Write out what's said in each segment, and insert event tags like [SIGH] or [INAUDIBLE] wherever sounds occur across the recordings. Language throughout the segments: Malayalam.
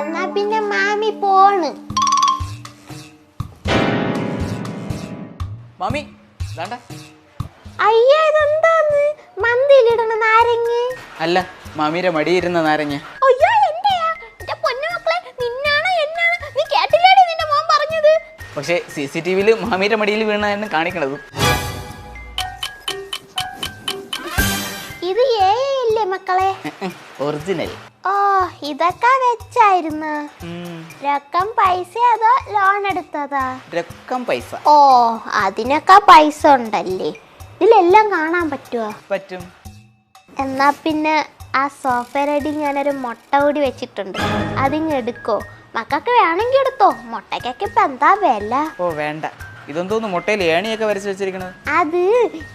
എന്നാ പിന്നെ മാമി പോണ്. മാമി വേണ്ട അയ്യ ഇതെന്താന്ന്? മന്തിയിലിടണ നാരങ്ങ. അല്ല മാമിയുടെ മടിയിരുന്ന നാരങ്ങ. അയ്യോ എന്റെയാ? എന്റെ പൊന്നു മക്കളെ നിന്നാണോ എന്നാണ്? നീ കേട്ടില്ലേടി നിന്റെ മോൻ പറഞ്ഞത്? പക്ഷേ സി സി ടി വിയിൽ മാമിയുടെ മടിയിൽ വീണായിരുന്നു കാണിക്കണത്. ഇത് ഏ മക്കളെ. ഒറിജിനൽ. ഓ ഇതൊക്കെ വെച്ചായിരുന്നു. രക്കം പൈസ അതോ ലോൺ എടുത്തതാ? രക്കം പൈസ. ഓ അതിനൊക്കെ പൈസ ഉണ്ടല്ലേ. ഇതിലെല്ലാം കാണാൻ പറ്റുമോ പറ്റും. എന്നാ പിന്നെ ആ സോഫ റെഡി ഞാനൊരു മുട്ട കൂടി വെച്ചിട്ടുണ്ട്. അതിങ്ങ് എടുക്കോ. മക്കൾക്ക് വേണമെങ്കിൽ എടുത്തോ. മുട്ടക്കൊക്കെ ഇപ്പൊ എന്താ വില? ഓ വേണ്ട. ഇതെന്തോന്ന് മുട്ടയിൽ ഏണിയൊക്കെ വരച്ച് വെച്ചിരിക്കണത്? അത്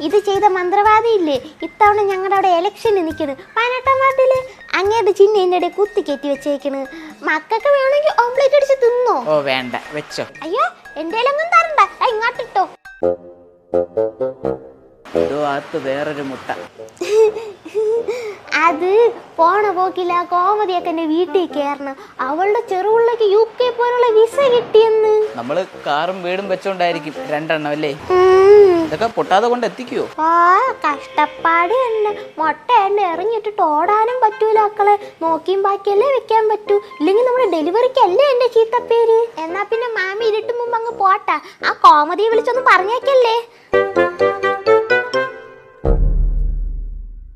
ഇത് ചെയ്ത മന്ത്രവാദി ഇല്ലേ ഇത്തവണ ഞങ്ങളുടെ അവിടെ ഇലക്ഷന് നിൽക്കണ് പതിനെട്ടാം വാർഡിൽ അങ്ങയുടെ ചിഹ്നം എന്റെ ഇടയിൽ കുത്തി കയറ്റി വെച്ചേക്കണ്. മക്കൾക്ക് വേണമെങ്കിൽ ഓംപ്ലേറ്റ് അടിച്ച് തിന്നോ? ഓ വേണ്ട. വെച്ചോ. അയ്യോ എന്റെ ഒന്നും തരണ്ട. ഇങ്ങോട്ടിട്ടോ. ഇതോ ആത്ത് വേറൊരു മുട്ട. [LAUGHS] അത് പോണ പോക്കില്ല കോമതിയൊക്കെ എന്റെ വീട്ടിൽ കയറണം അവളുടെ ചെറുപിള്ളക്ക് യു കെ പോലുള്ള വിസ കിട്ടിയെന്ന്. നമ്മൾ കാറും വീടും വെച്ചോണ്ടായിരിക്കും രണ്ടെണ്ണം അല്ലേ. ഇതൊക്കെ പൊട്ടാതെ കൊണ്ട് എത്തിക്കുവോ ആ കഷ്ടപ്പാട് തന്നെ. മുട്ട എണ്ണ എറിഞ്ഞിട്ടിട്ട് ഓടാനും പറ്റൂല മക്കളെ. നോക്കിയും ബാക്കിയല്ലേ വെക്കാൻ പറ്റൂ. ഇല്ലെങ്കിൽ നമ്മുടെ ഡെലിവറിക്കല്ലേ എന്റെ ചീത്തപ്പേര് എന്നാ പിന്നെ മാമി ഇരുട്ട് മുമ്പ് അങ്ങ് പോട്ടാ. ആ കോമതിയെ വിളിച്ചൊന്ന് പറഞ്ഞേക്കല്ലേ.